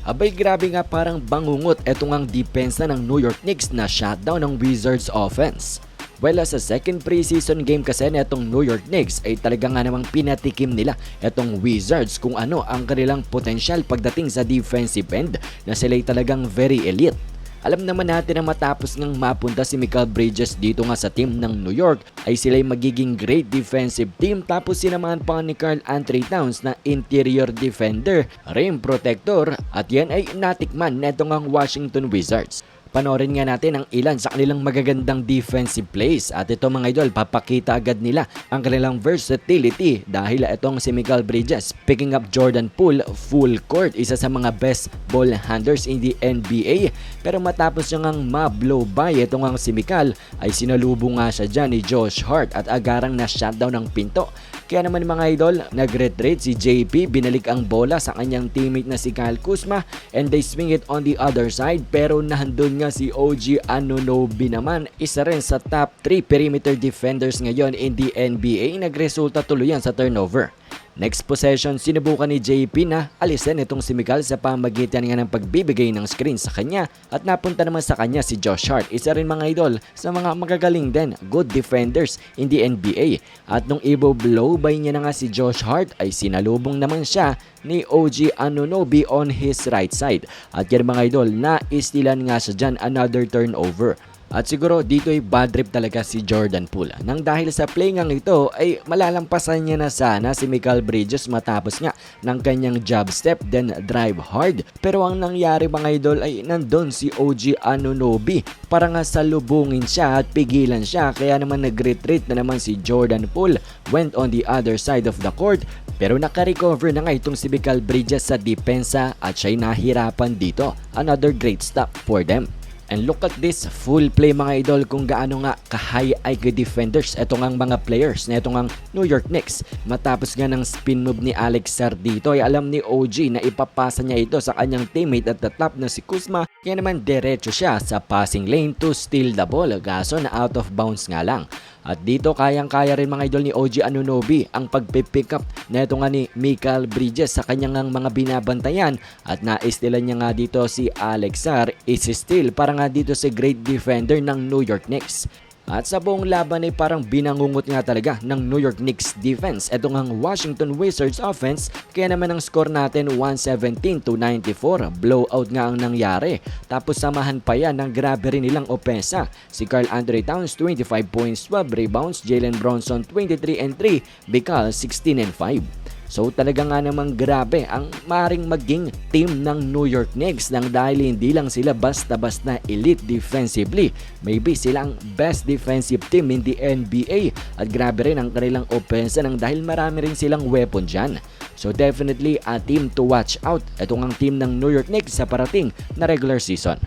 Abay grabe nga parang bangungot etong ang depensa ng New York Knicks na shutdown ng Wizards offense. Well, sa second preseason game kasi netong New York Knicks ay talaga nga namang pinatikim nila etong Wizards kung ano ang kanilang potensyal pagdating sa defensive end na sila'y talagang very elite. Alam naman natin na matapos ngang mapunta si Michael Bridges dito nga sa team ng New York ay sila'y magiging great defensive team tapos sinamahan pa ni Carl Anthony Towns na interior defender, rim protector at yan ay natikman netong ang Washington Wizards. Panorin nga natin ang ilan sa kanilang magagandang defensive plays. At ito mga idol papakita agad nila ang kanilang versatility dahil itong si Miguel Bridges picking up Jordan Poole full court isa sa mga best ball handlers in the NBA pero matapos niya ngang ma-blow by itong ang si Miguel ay sinalubong nga siya dyan ni Josh Hart at agarang na shutdown ng pinto. Kaya naman mga idol, nag-retreat si JP, binalik ang bola sa kanyang teammate na si Kyle Kuzma and they swing it on the other side pero nahandun nga si OG Anunoby naman. Isa rin sa top 3 perimeter defenders ngayon in the NBA, nagresulta tuluyan sa turnover. Next possession, sinubukan ni JP na alisin itong si Miguel sa pamagitan nga ng pagbibigay ng screen sa kanya at napunta naman sa kanya si Josh Hart. Isa rin mga idol sa mga magagaling din, good defenders in the NBA. At nung i-blow by niya na nga si Josh Hart ay sinalubong naman siya ni OG Anunoby on his right side. At yan mga idol, na-istilan nga siya dyan another turnover. At siguro dito ay bad trip talaga si Jordan Poole. Nang dahil sa play ngang ito ay malalampasan niya na sana si Michael Bridges matapos nga ng kanyang jab step then drive hard. Pero ang nangyari mga idol ay nandun si OG Anunoby para nga salubungin siya at pigilan siya kaya naman nag-retreat na naman si Jordan Poole went on the other side of the court pero nakarecover na nga itong si Michael Bridges sa depensa at siya'y nahirapan dito. Another great stop for them. And look at this full play mga idol kung gaano nga ka-high IQ defenders etong ang mga players na itong ang New York Knicks. Matapos nga ng spin move ni Alex Sar dito ay alam ni OG na ipapasa niya ito sa kanyang teammate at the top na si Kuzma kaya naman diretso siya sa passing lane to steal the ball kaso na out of bounds nga lang. At dito kayang-kaya rin mga idol ni OG Anunoby ang pagpipick up na ito nga ni Michael Bridges sa kanyang mga binabantayan at naistilan niya nga dito si Alex Sar is still para nga dito si great defender ng New York Knicks. At sa buong laban ay parang binangungot nga talaga ng New York Knicks defense. Ito ang Washington Wizards offense kaya naman ang score natin 117 to 94. Blowout nga ang nangyari. Tapos samahan pa yan ng grabe rin nilang opensa. Si Carl Andre Towns 25 points, 12 rebounds, Jalen Bronson 23 and 3, Bikal 16 and 5. So talaga nga namang grabe ang maring maging team ng New York Knicks nang dahil hindi lang sila basta-basta elite defensively. Maybe sila ang best defensive team in the NBA at grabe rin ang kanilang opensa nang dahil marami rin silang weapon dyan. So definitely a team to watch out. Ito ang team ng New York Knicks sa parating na regular season.